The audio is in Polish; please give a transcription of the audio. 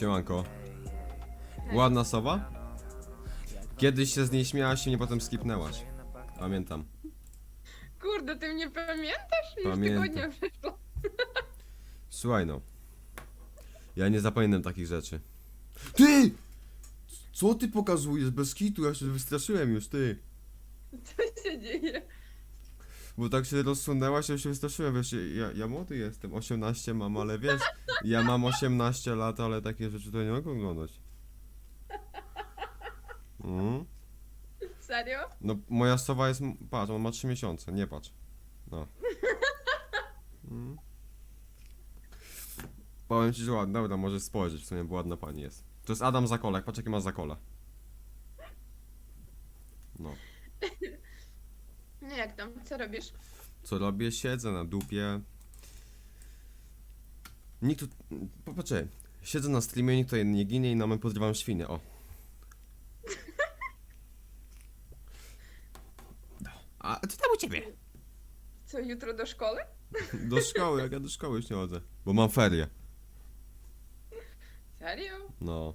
Siemanko. Ładna sowa? Kiedyś się z niej śmiałaś i mnie potem skipnęłaś. Pamiętam. Kurde, ty mnie pamiętasz? Już Pamiętam. tygodnia przeszło. Słuchaj no. Ja nie zapamiętam takich rzeczy. Ty! Co ty pokazujesz? Bez kitu, ja się wystraszyłem już, ty. Co się dzieje? Bo tak się rozsunęłaś, ja się wystraszyłem, wiesz, ja, ja młody jestem, 18 mam, ale wiesz, ja mam 18 lat, ale takie rzeczy to nie mogę oglądać. Mm? Serio? No, moja sowa jest, patrz, on ma 3 miesiące, nie patrz. No. Mm. Powiem ci, że ładna, dobra, możesz spojrzeć, w sumie, bo ładna pani jest. To jest Adam Zakolek, patrz jakie ma Zakola. No. No jak tam? Co robisz? Co robię? Siedzę na dupie. Nikt tu... Popatrzcie. Siedzę na streamie, nikt tutaj nie ginie i na mnie podrywam świnie, o. No. A co tam u ciebie? Co, jutro do szkoły? Do szkoły, jak ja do szkoły już nie chodzę. Bo mam ferie. Serio? No.